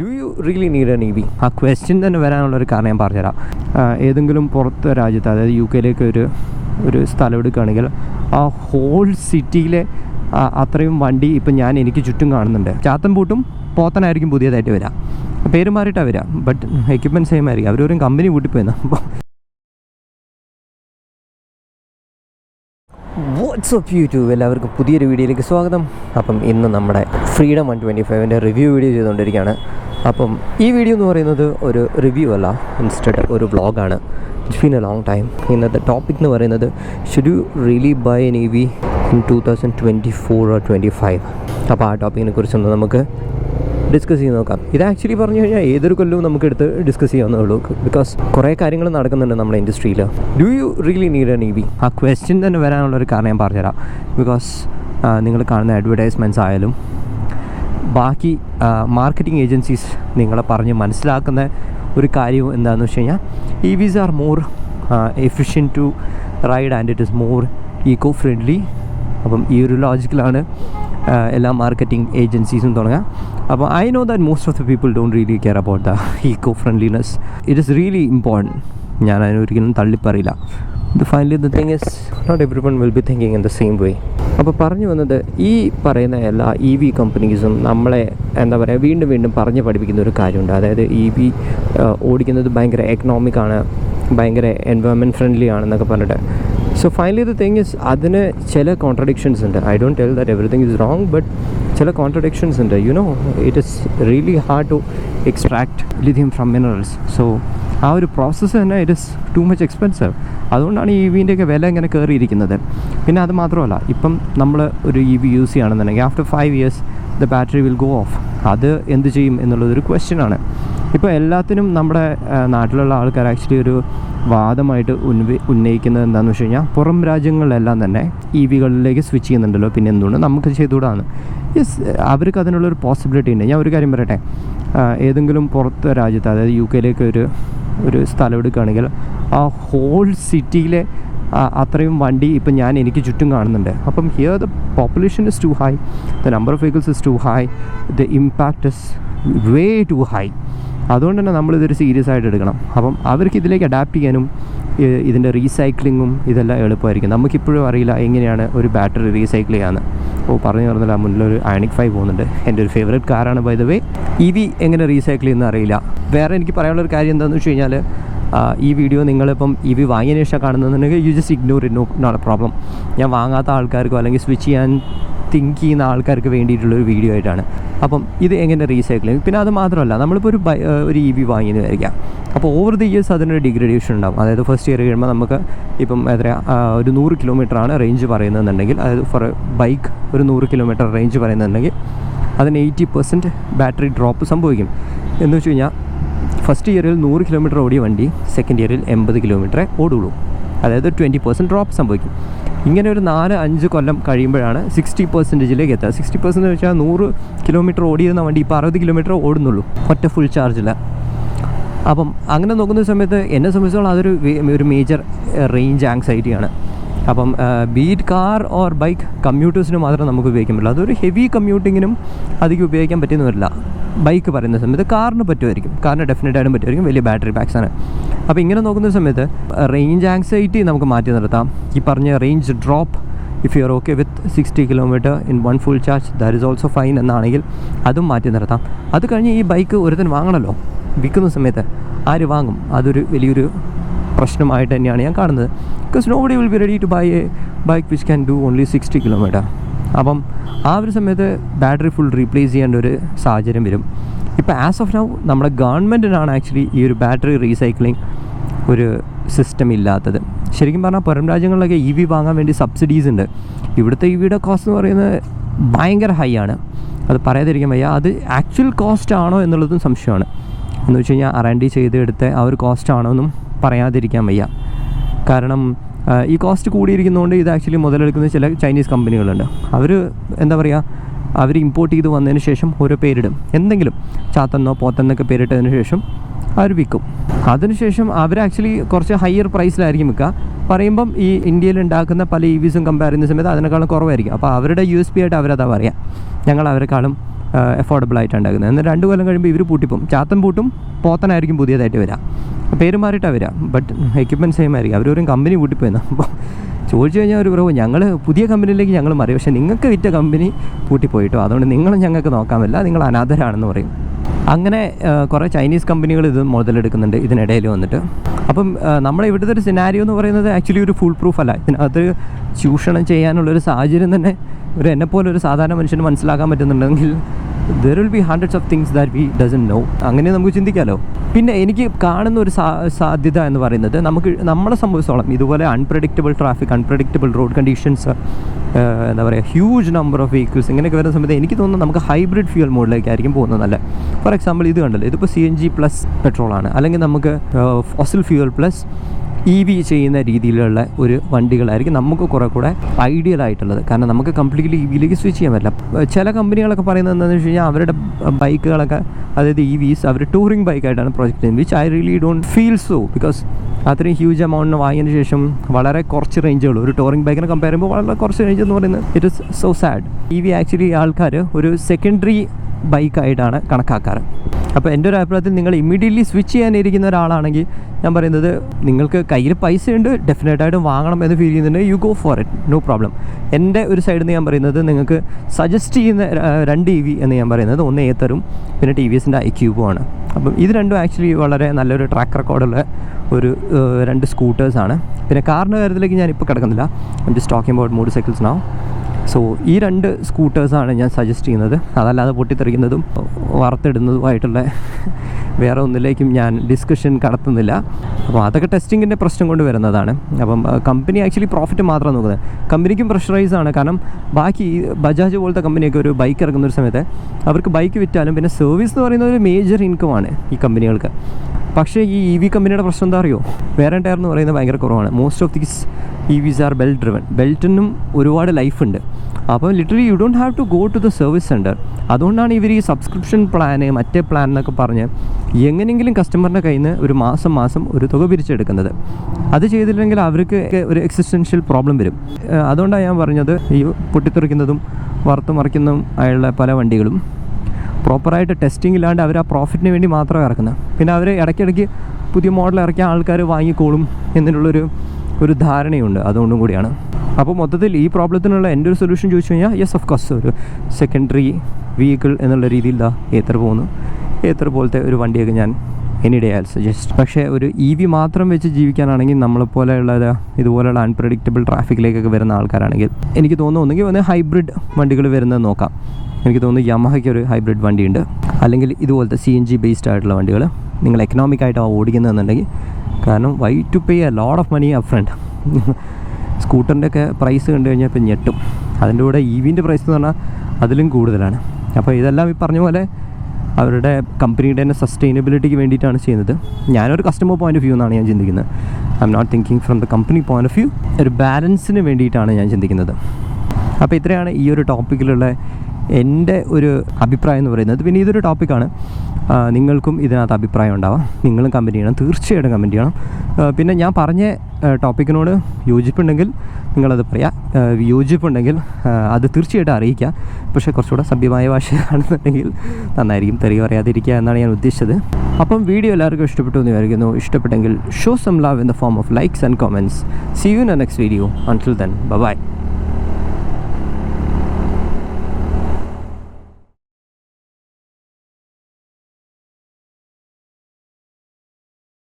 Do you really need N E V ആ question തന്നെ വരാനുള്ള ഒരു കാരണം ഞാൻ പറഞ്ഞുതരാം. ഏതെങ്കിലും പുറത്തെ രാജ്യത്ത് അതായത് യു കെയിലേക്ക് ഒരു ഒരു സ്ഥലം എടുക്കുകയാണെങ്കിൽ ആ ഹോൾ സിറ്റിയിലെ അത്രയും വണ്ടി ഇപ്പം ഞാൻ എനിക്ക് ചുറ്റും കാണുന്നുണ്ട്. ചാത്തൻ പൂട്ടും പോത്തനായിരിക്കും പുതിയതായിട്ട് വരിക പേര് മാറിയിട്ടാണ് വരിക ബട്ട് എക്യുപ്മെന്റ് സെയിം ആയിരിക്കും. അവരൊരു കമ്പനി കൂട്ടിപ്പോയെന്ന് അപ്പോൾ വാട്സപ്പ് യൂട്യൂബ് എല്ലാവർക്കും പുതിയൊരു വീഡിയോയിലേക്ക് സ്വാഗതം. അപ്പം ഇന്ന് നമ്മുടെ ഫ്രീഡം വൺ ട്വന്റി ഫൈവിന്റെ റിവ്യൂ വീഡിയോ ചെയ്തുകൊണ്ടിരിക്കുകയാണ്. അപ്പം ഈ വീഡിയോ എന്ന് പറയുന്നത് ഒരു റിവ്യൂ അല്ല. ഇൻസ്റ്റഡ് ഒരു വ്ളോഗാണ് it's been a long time ഇന്നത്തെ ടോപ്പിക് എന്ന് പറയുന്നത് should you really buy an E V in two thousand twenty four or twenty five അപ്പോൾ ആ ടോപ്പിക്കിനെ കുറിച്ചൊന്ന് നമുക്ക് ഡിസ്കസ് ചെയ്ത് നോക്കാം. ഇത് ആക്ച്വലി പറഞ്ഞു കഴിഞ്ഞാൽ ഏതൊരു കൊല്ലവും നമുക്ക് എടുത്ത് ഡിസ്കസ് ചെയ്യാവുന്നേ ഉള്ളൂ. ബിക്കോസ് കുറേ കാര്യങ്ങൾ നടക്കുന്നുണ്ട് നമ്മുടെ ഇൻഡസ്ട്രിയിൽ do you really need an E V ആ ക്വസ്റ്റ്യൻ തന്നെ വരാനുള്ള ഒരു കാരണം ഞാൻ പറഞ്ഞുതരാം. ബിക്കോസ് നിങ്ങൾ കാണുന്ന അഡ്വർടൈസ്മെന്റ്സ് ആയാലും ബാക്കി മാർക്കറ്റിംഗ് ഏജൻസീസ് നിങ്ങളെ പറഞ്ഞ് മനസ്സിലാക്കുന്ന ഒരു കാര്യം എന്താണെന്ന് വെച്ച് കഴിഞ്ഞാൽ E Vs are more efficient to ride and it is more eco friendly അപ്പം ഈ ഒരു ലോജിക്കലാണ് എല്ലാ മാർക്കറ്റിംഗ് ഏജൻസീസും തുടങ്ങുക അപ്പോൾ I know that most of the people don't really care about the eco friendliness it is really important ഞാൻ അതിനൊരിക്കലും തള്ളിപ്പറയില്ല. Finally the thing is not everyone will be thinking in the same way അപ്പോൾ പറഞ്ഞു വന്നത് ഈ പറയുന്ന എല്ലാ E V കമ്പനീസും നമ്മളെ എന്താ പറയുക വീണ്ടും വീണ്ടും പറഞ്ഞ് പഠിപ്പിക്കുന്ന ഒരു കാര്യമുണ്ട്. അതായത് ഇ വി ഓടിക്കുന്നത് ഭയങ്കര എക്കണോമിക് ആണ് ഭയങ്കര എൻവയോൺമെന്റ് ഫ്രണ്ട്ലി ആണെന്നൊക്കെ പറഞ്ഞിട്ട്. So finally the thing is അതിന് ചില കോൺട്രഡിക്ഷൻസ് ഉണ്ട്. I don't tell that everything is wrong but ചില കോൺട്രഡിക്ഷൻസ് ഉണ്ട്. You know it is really hard to extract lithium from minerals so ആ ഒരു പ്രോസസ്സ് തന്നെ it is too much expensive അതുകൊണ്ടാണ് ഈ വിന്റെയൊക്കെ വില ഇങ്ങനെ കയറിയിരിക്കുന്നത്. പിന്നെ അത് മാത്രമല്ല ഇപ്പം നമ്മൾ ഒരു ഇ വി യൂസ് ചെയ്യുകയാണെന്നുണ്ടെങ്കിൽ after five years the battery will go off അത് എന്ത് ചെയ്യും എന്നുള്ളതൊരു ക്വസ്റ്റ്യൻ ആണ്. ഇപ്പോൾ എല്ലാത്തിനും നമ്മുടെ നാട്ടിലുള്ള ആൾക്കാർ ആക്ച്വലി ഒരു വാദമായിട്ട് ഉന്നവി ഉന്നയിക്കുന്നത് എന്താണെന്ന് വെച്ച് കഴിഞ്ഞാൽ പുറം രാജ്യങ്ങളിലെല്ലാം തന്നെ ഇ വികളിലേക്ക് സ്വിച്ച് ചെയ്യുന്നുണ്ടല്ലോ. പിന്നെ എന്തുകൊണ്ട്? നമുക്ക് ചെയ്തുകൂടാന്ന്. യെസ് അവർക്ക് അതിനുള്ളൊരു പോസിബിലിറ്റി ഉണ്ട്. ഞാൻ ഒരു കാര്യം പറയട്ടെ? ഏതെങ്കിലും പുറത്തെ രാജ്യത്ത് അതായത് യു കെയിലേക്ക് ഒരു ഒരു സ്ഥലം എടുക്കുകയാണെങ്കിൽ ആ ഹോൾ സിറ്റിയിലെ അത്രയും വണ്ടി ഇപ്പം ഞാൻ എനിക്ക് ചുറ്റും കാണുന്നുണ്ട്. അപ്പം here the population is too high the number of vehicles is too high the impact is way too high അതുകൊണ്ട് തന്നെ നമ്മളിതൊരു സീരിയസ് ആയിട്ട് എടുക്കണം. അപ്പം അവർക്ക് ഇതിലേക്ക് അഡാപ്റ്റ് ചെയ്യാനും ഇതിന്റെ റീസൈക്ലിങ്ങും ഇതെല്ലാം എളുപ്പമായിരിക്കും. നമുക്കിപ്പോഴും അറിയില്ല എങ്ങനെയാണ് ഒരു ബാറ്ററി റീസൈക്കിൾ ചെയ്യാന്ന്. ഓ പറഞ്ഞു പറഞ്ഞില്ല മുന്നിലൊരു അയണിക് ഫൈവ് പോകുന്നുണ്ട്. എന്റെ ഒരു ഫേവറേറ്റ് കാറാണ് by the way E V എങ്ങനെ റീസൈക്കിൾ ചെയ്യുന്ന അറിയില്ല വേറെ എനിക്ക് പറയാനുള്ളൊരു കാര്യം എന്താണെന്ന് വെച്ച് കഴിഞ്ഞാൽ ഈ വീഡിയോ നിങ്ങളിപ്പം ഇ വി വാങ്ങിയതിന് ശേഷം കാണുന്നുണ്ടെങ്കിൽ you just ignore it no not problem ഞാൻ വാങ്ങാത്ത ആൾക്കാർക്കോ അല്ലെങ്കിൽ സ്വിച്ച് ചെയ്യാൻ തിങ്ക് ചെയ്യുന്ന ആൾക്കാർക്ക് വേണ്ടിയിട്ടുള്ളൊരു വീഡിയോ ആയിട്ടാണ്. അപ്പം ഇത് എങ്ങനെ റീസൈക്ലിങ് പിന്നെ അത് മാത്രമല്ല നമ്മളിപ്പോൾ ഒരു ഒരു ഇ വി വാങ്ങിയെന്ന് വിചാരിക്കാം. അപ്പോൾ ഓവർ ദി ഇയേഴ്സ് അതിനൊരു ഡിഗ്രഡേഷൻ ഉണ്ടാവും. അതായത് ഫസ്റ്റ് ഇയർ കഴിയുമ്പോൾ നമുക്ക് ഇപ്പം എത്ര ഒരു നൂറ് കിലോമീറ്റർ ആണ് റേഞ്ച് പറയുന്നതെന്നുണ്ടെങ്കിൽ അതായത് ഫോർ ബൈക്ക് ഒരു നൂറ് കിലോമീറ്റർ റേഞ്ച് പറയുന്നുണ്ടെങ്കിൽ അതിന് എയ്റ്റി പെർസെന്റ് ബാറ്ററി ഡ്രോപ്പ് സംഭവിക്കും. എന്ന് വെച്ച് കഴിഞ്ഞാൽ ഫസ്റ്റ് ഇയറിൽ നൂറ് കിലോമീറ്റർ ഓടിയ വണ്ടി സെക്കൻഡ് ഇയറിൽ എൺപത് കിലോമീറ്ററേ ഓടുള്ളൂ. അതായത് ട്വന്റി പെർസെന്റ് ഡ്രോപ്പ് സംഭവിക്കും. ഇങ്ങനെ ഒരു നാല് അഞ്ച് കൊല്ലം കഴിയുമ്പോഴാണ് സിക്സ്റ്റി പെർസെന്റേജിലേക്ക് എത്തുക. സിക്സ്റ്റി പെർസെന്റ് വെച്ചാൽ നൂറ് കിലോമീറ്റർ ഓടിയിരുന്ന വണ്ടി ഇപ്പോൾ അറുപത് കിലോമീറ്റർ ഓടുന്നുള്ളൂ. ഒറ്റ ഫുൾ ചാർജില്ല അപ്പം അങ്ങനെ നോക്കുന്ന സമയത്ത് എന്നെ സംബന്ധിച്ചോളം അതൊരു ഒരു മേജർ റേഞ്ച് ആങ്സൈറ്റിയാണ് അപ്പം ബീറ്റ് കാർ ഓർ ബൈക്ക് കമ്മ്യൂട്ടേഴ്സിന് മാത്രം നമുക്ക് ഉപയോഗിക്കാൻ പറ്റില്ല. അതൊരു ഹെവി കമ്മ്യൂട്ടിങ്ങിനും അധികം ഉപയോഗിക്കാൻ പറ്റിയെന്ന് വരില്ല. ബൈക്ക് പറയുന്ന സമയത്ത് കാറിന് പറ്റുമായിരിക്കും. കാറിന് ഡെഫിനറ്റായിട്ടും പറ്റുമായിരിക്കും. വലിയ ബാറ്ററി ബാക്സാണ് അപ്പോൾ ഇങ്ങനെ നോക്കുന്ന സമയത്ത് റേഞ്ച് ആങ്സൈറ്റി നമുക്ക് മാറ്റി നിർത്താം. ഈ പറഞ്ഞ range drop if you are okay with sixty kilometer in one full charge that is also fine എന്നാണെങ്കിൽ അതും മാറ്റി നിർത്താം. അത് കഴിഞ്ഞ് ഈ ബൈക്ക് ഒരുത്തൻ വാങ്ങണമല്ലോ വിൽക്കുന്ന സമയത്ത് ആര് വാങ്ങും? അതൊരു വലിയൊരു പ്രശ്നമായിട്ട് തന്നെയാണ് ഞാൻ കാണുന്നത്. Because nobody will be ready to buy a bike which can do only sixty kilometer അപ്പം ആ ഒരു സമയത്ത് ബാറ്ററി ഫുൾ റീപ്ലേസ് ചെയ്യേണ്ട ഒരു സാഹചര്യം വരും. ഇപ്പോൾ ആസ് ഓഫ് നൗ നമ്മുടെ ഗവൺമെന്റിനാണ് ആക്ച്വലി ഈ ഒരു ബാറ്ററി റീസൈക്ലിംഗ് ഒരു സിസ്റ്റം ഇല്ലാത്തത്. ശരിക്കും പറഞ്ഞാൽ പുറം രാജ്യങ്ങളിലൊക്കെ ഇ വി വാങ്ങാൻ വേണ്ടി സബ്സിഡീസ് ഉണ്ട്. ഇവിടുത്തെ ഇ വിയുടെ കോസ്റ്റ് എന്ന് പറയുന്നത് ഭയങ്കര ഹൈ ആണ്. അത് പറയാതിരിക്കാൻ വയ്യ. അത് ആക്ച്വൽ കോസ്റ്റ് ആണോ എന്നുള്ളതും സംശയമാണ്. എന്ന് വെച്ച് കഴിഞ്ഞാൽ ആർ ആൻഡ് ഡി ചെയ്തെടുത്ത ആ ഒരു കോസ്റ്റ് ആണോ എന്നും പറയാതിരിക്കാൻ വയ്യ. കാരണം ഈ കോസ്റ്റ് കൂടിയിരിക്കുന്നതുകൊണ്ട് ഇത് ആക്ച്വലി മുതലെടുക്കുന്ന ചില ചൈനീസ് കമ്പനികളുണ്ട് അവർ എന്താ പറയുക അവർ ഇമ്പോർട്ട് ചെയ്ത് വന്നതിന് ശേഷം ഓരോ പേരിടും. എന്തെങ്കിലും ചാത്തന്നോ പോത്തെന്നൊക്കെ പേരിട്ടതിന് ശേഷം അവർ വിൽക്കും. അതിനുശേഷം അവർ ആക്ച്വലി കുറച്ച് ഹയർ പ്രൈസിലായിരിക്കും വിൽക്കുക. പറയുമ്പം ഈ ഇന്ത്യയിൽ ഉണ്ടാക്കുന്ന പല ഇ വിസും കമ്പയർ ചെയ്യുന്ന സമയത്ത് അതിനേക്കാളും കുറവായിരിക്കും. അപ്പോൾ അവരുടെ യു എസ് പി ആയിട്ട് അവരതാ പറയാം. ഞങ്ങൾ അവരെക്കാളും എഫോർഡബിൾ ആയിട്ട് ഉണ്ടാക്കുന്നത്. എന്നാൽ രണ്ട് കൊല്ലം കഴിയുമ്പോൾ ഇവർ പൂട്ടിപ്പോവും. ചാത്തൻ പൂട്ടും പോത്തനായിരിക്കും പുതിയതായിട്ട് വരിക. പേര് മാറിയിട്ടാണ് വരിക ബട്ട് എക്യുപ്മെന്റ് സെയിം ആയിരിക്കും. അവരൊരു കമ്പനി കൂട്ടിപ്പോയെന്ന് അപ്പോൾ ചോദിച്ചു കഴിഞ്ഞാൽ ഒരു പറയും ഞങ്ങൾ പുതിയ കമ്പനിയിലേക്ക് ഞങ്ങൾ മാറി. പക്ഷേ നിങ്ങൾക്ക് വിറ്റ കമ്പനി പൂട്ടിപ്പോയിട്ടോ? അതുകൊണ്ട് നിങ്ങൾ ഞങ്ങൾക്ക് നോക്കാമല്ല. നിങ്ങൾ അനാഥരാണെന്ന് പറയും. അങ്ങനെ കുറേ ചൈനീസ് കമ്പനികൾ ഇത് മുതലെടുക്കുന്നുണ്ട് ഇതിനിടയിൽ വന്നിട്ട്. അപ്പം നമ്മുടെ ഇവിടുത്തെ ഒരു സിനാരിയോ എന്ന് പറയുന്നത് ആക്ച്വലി ഒരു ഫുൾ പ്രൂഫ് അല്ല. ഇതിനകത്ത് ചൂഷണം ചെയ്യാനുള്ളൊരു സാഹചര്യം തന്നെ ഒരു എന്നെപ്പോലെ ഒരു സാധാരണ മനുഷ്യന് മനസ്സിലാക്കാൻ പറ്റുന്നുണ്ടെങ്കിൽ there will be hundreds of things that we doesn't know അങ്ങനെ നമുക്ക് ചിന്തിക്കാമല്ലോ പിന്നെ എനിക്ക് കാണുന്ന ഒരു സാധ്യത എന്ന് പറയുന്നത് നമുക്ക് നമ്മളെ സംബന്ധിച്ചോളം ഇതുപോലെ unpredictable traffic unpredictable road conditions എന്താ പറയുക ഹ്യൂജ് നമ്പർ ഓഫ് വെഹിക്കിൾസ് ഇങ്ങനെയൊക്കെ വരുന്ന സമയത്ത് എനിക്ക് തോന്നുന്നു നമുക്ക് ഹൈബ്രിഡ് ഫ്യൂൽ മോഡിലേക്കായിരിക്കും പോകുന്നത് നല്ല ഫോർ എക്സാമ്പിൾ ഇത് കണ്ടല്ലോ. ഇതിപ്പോൾ സി എൻ ജി പ്ലസ് പെട്രോളാണ് അല്ലെങ്കിൽ നമുക്ക് fossil fuel plus E V ചെയ്യുന്ന രീതിയിലുള്ള ഒരു വണ്ടികളായിരിക്കും നമുക്ക് കുറേ കൂടെ ഐഡിയൽ ആയിട്ടുള്ളത്. കാരണം നമുക്ക് കംപ്ലീറ്റ്ലി ഇ വിയിലേക്ക് സ്വിച്ച് ചെയ്യാൻ പറ്റില്ല. ചില കമ്പനികളൊക്കെ പറയുന്നത് എന്താണെന്ന് വെച്ച് കഴിഞ്ഞാൽ അവരുടെ ബൈക്കുകളൊക്കെ അതായത് ഇ വിസ് അവർ ടൂറിംഗ് ബൈക്കായിട്ടാണ് പ്രൊജക്റ്റ് ചെയ്യുന്നത് which I really don't feel so because അത്രയും ഹ്യൂജ് എമൗണ്ടിന് വാങ്ങിയതിന് ശേഷം വളരെ കുറച്ച് റേഞ്ചുകൾ ഒരു ടൂറിംഗ് ബൈക്കിനെ കമ്പയർ ചെയ്യുമ്പോൾ വളരെ കുറച്ച് റേഞ്ച് എന്ന് പറയുന്നത് it is so sad E V actually ആൾക്കാർ ഒരു സെക്കൻഡറി ബൈക്കായിട്ടാണ് കണക്കാക്കാറ്. അപ്പോൾ എന്റെ ഒരു അഭിപ്രായത്തിൽ നിങ്ങൾ ഇമ്മീഡിയറ്റ്ലി സ്വിച്ച് ചെയ്യാനിരിക്കുന്ന ഒരാളാണെങ്കിൽ ഞാൻ പറയുന്നത് നിങ്ങൾക്ക് കയ്യിൽ പൈസ ഉണ്ട് ഡെഫിനറ്റായിട്ടും വാങ്ങണം എന്ന് ഫീൽ ചെയ്യുന്നുണ്ട് you go for it no problem എന്റെ ഒരു സൈഡിൽ നിന്ന് ഞാൻ പറയുന്നത് നിങ്ങൾക്ക് സജസ്റ്റ് ചെയ്യുന്ന രണ്ട് ഇ വി എന്ന് ഞാൻ പറയുന്നത്. ഒന്ന് ഏത്തറും പിന്നെ ടി വി എസിന്റെ ഐ ക്യൂബുമാണ് അപ്പം ഇത് രണ്ടും ആക്ച്വലി വളരെ നല്ലൊരു ട്രാക്ക് റെക്കോർഡുള്ള ഒരു രണ്ട് സ്കൂട്ടേഴ്സാണ് പിന്നെ കാറിന്റെ കാര്യത്തിലേക്ക് ഞാനിപ്പോൾ കിടക്കുന്നില്ല. I'm just talking about motorcycles നാവും സോ ഈ രണ്ട് സ്കൂട്ടേഴ്സാണ് ഞാൻ സജസ്റ്റ് ചെയ്യുന്നത്. അതല്ലാതെ പൊട്ടിത്തെറിക്കുന്നതും വറുത്തിടുന്നതുമായിട്ടുള്ള വേറെ ഒന്നിലേക്കും ഞാൻ ഡിസ്കഷൻ കടത്തുന്നില്ല. അപ്പോൾ അതൊക്കെ ടെസ്റ്റിങ്ങിന്റെ പ്രശ്നം കൊണ്ട് വരുന്നതാണ്. അപ്പം കമ്പനി ആക്ച്വലി പ്രോഫിറ്റ് മാത്രം നോക്കുന്നത്. കമ്പനിക്കും പ്രഷറൈസ് ആണ്. കാരണം ബാക്കി ബജാജ് പോലത്തെ കമ്പനിയൊക്കെ ഒരു ബൈക്ക് ഇറക്കുന്ന ഒരു സമയത്ത് അവർക്ക് ബൈക്ക് വിറ്റാലും പിന്നെ സർവീസ് എന്ന് പറയുന്ന ഒരു മേജർ ഇൻകമാണ് ഈ കമ്പനികൾക്ക് പക്ഷേ ഈ ഇ വി കമ്പനിയുടെ പ്രശ്നം എന്താ അറിയോ? വേറെ ടയർ എന്ന് പറയുന്നത് ഭയങ്കര കുറവാണ്. Most of these E Vs are belt driven ബെൽറ്റിനും ഒരുപാട് ലൈഫുണ്ട് അപ്പോൾ literally you don't have to go to the service centre അതുകൊണ്ടാണ് ഇവർ ഈ സബ്സ്ക്രിപ്ഷൻ പ്ലാന് മറ്റേ പ്ലാൻ എന്നൊക്കെ പറഞ്ഞ് എങ്ങനെയെങ്കിലും കസ്റ്റമറിന്റെ കയ്യിൽ നിന്ന് ഒരു മാസം മാസം ഒരു തുക പിരിച്ചെടുക്കുന്നത്. അത് ചെയ്തില്ലെങ്കിൽ അവർക്ക് ഒരു എക്സിസ്റ്റൻഷ്യൽ പ്രോബ്ലം വരും. അതുകൊണ്ടാണ് ഞാൻ പറഞ്ഞത് ഈ പൊട്ടിത്തെറിക്കുന്നതും വറുത്ത് മറിക്കുന്നതും ആയുള്ള പല വണ്ടികളും. പ്രോപ്പറായിട്ട് ടെസ്റ്റിംഗ് ഇല്ലാണ്ട് അവർ ആ പ്രോഫിറ്റിന് വേണ്ടി മാത്രമേ ഇറക്കുന്നത് പിന്നെ അവർ ഇടയ്ക്കിടയ്ക്ക് പുതിയ മോഡൽ ഇറക്കിയ ആൾക്കാർ വാങ്ങിക്കോളും എന്നുള്ളൊരു ഒരു ധാരണയുണ്ട് അതുകൊണ്ടും കൂടിയാണ്. അപ്പോൾ മൊത്തത്തിൽ ഈ പ്രോബ്ലത്തിനുള്ള എന്റെ ഒരു സൊല്യൂഷൻ ചോദിച്ചു കഴിഞ്ഞാൽ യെസ് ഓഫ് കോഴ്സ് ഒരു സെക്കൻഡറി വെഹിക്കിൾ എന്നുള്ള രീതിയിൽ ദാ ഏത്ര പോകുന്നു. ഏത്ര പോലത്തെ ഒരു വണ്ടിയൊക്കെ ഞാൻ എനി ഡേ ആൽ സജസ്റ്റ് പക്ഷേ ഒരു ഇ വി മാത്രം വെച്ച് ജീവിക്കാനാണെങ്കിൽ നമ്മളെപ്പോലെയുള്ള ഇതുപോലെയുള്ള അൺപ്രഡിക്റ്റബിൾ ട്രാഫിക്കിലേക്കൊക്കെ വരുന്ന ആൾക്കാരാണെങ്കിൽ എനിക്ക് തോന്നുന്നു ഒന്നുകിൽ ഒന്ന് ഹൈബ്രിഡ് വണ്ടികൾ വരുന്നത് നോക്കാം. എനിക്ക് തോന്നുന്നു യമഹയ്ക്ക് ഒരു ഹൈബ്രിഡ് വണ്ടിയുണ്ട്. അല്ലെങ്കിൽ ഇതുപോലത്തെ സി എൻ ജി ബേസ്ഡ് ആയിട്ടുള്ള വണ്ടികൾ. നിങ്ങൾ എക്കണോമിക് ആയിട്ടാണ് ഓടിക്കുന്നതെന്നുണ്ടെങ്കിൽ കാരണം why to pay a load of money up front സ്കൂട്ടറിന്റെ ഒക്കെ പ്രൈസ് കണ്ടു കഴിഞ്ഞാൽ ഇപ്പം ഞെട്ടും. അതിന്റെ കൂടെ ഇ വിന്റെ പ്രൈസ് എന്ന് പറഞ്ഞാൽ അതിലും കൂടുതലാണ്. അപ്പോൾ ഇതെല്ലാം ഈ പറഞ്ഞ പോലെ അവരുടെ കമ്പനിയുടെ തന്നെ സസ്റ്റൈനബിലിറ്റിക്ക് വേണ്ടിയിട്ടാണ് ചെയ്യുന്നത്. ഞാനൊരു കസ്റ്റമർ പോയിന്റ് ഓഫ് വ്യൂ എന്നാണ് ഞാൻ ചിന്തിക്കുന്നത്. I am not thinking from the company point of view ഒരു ബാലൻസിന് വേണ്ടിയിട്ടാണ് ഞാൻ ചിന്തിക്കുന്നത്. അപ്പോൾ ഇത്രയാണ് ഈ ഒരു ടോപ്പിക്കിലുള്ള എന്റെ ഒരു അഭിപ്രായം എന്ന് പറയുന്നത് പിന്നെ ഇതൊരു ടോപ്പിക്കാണ് നിങ്ങൾക്കും ഇതിനകത്ത് അഭിപ്രായം ഉണ്ടാവാം. നിങ്ങളും കമന്റ് ചെയ്യണം. തീർച്ചയായിട്ടും കമന്റ് ചെയ്യണം. പിന്നെ ഞാൻ പറഞ്ഞ ടോപ്പിക്കിനോട് യോജിപ്പുണ്ടെങ്കിൽ നിങ്ങളത് പറയാം. യോജിപ്പുണ്ടെങ്കിൽ അത് തീർച്ചയായിട്ടും അറിയിക്കുക പക്ഷേ കുറച്ചുകൂടെ സഭ്യമായ ഭാഷയാണെന്നുണ്ടെങ്കിൽ നന്നായിരിക്കും. തെറി പറയാതിരിക്കുക എന്നാണ് ഞാൻ ഉദ്ദേശിച്ചത്. അപ്പം വീഡിയോ എല്ലാവർക്കും ഇഷ്ടപ്പെട്ടു എന്ന് വിചാരിക്കുന്നു. ഇഷ്ടപ്പെട്ടെങ്കിൽ show some love in the form of likes and comments see you in next video until then bye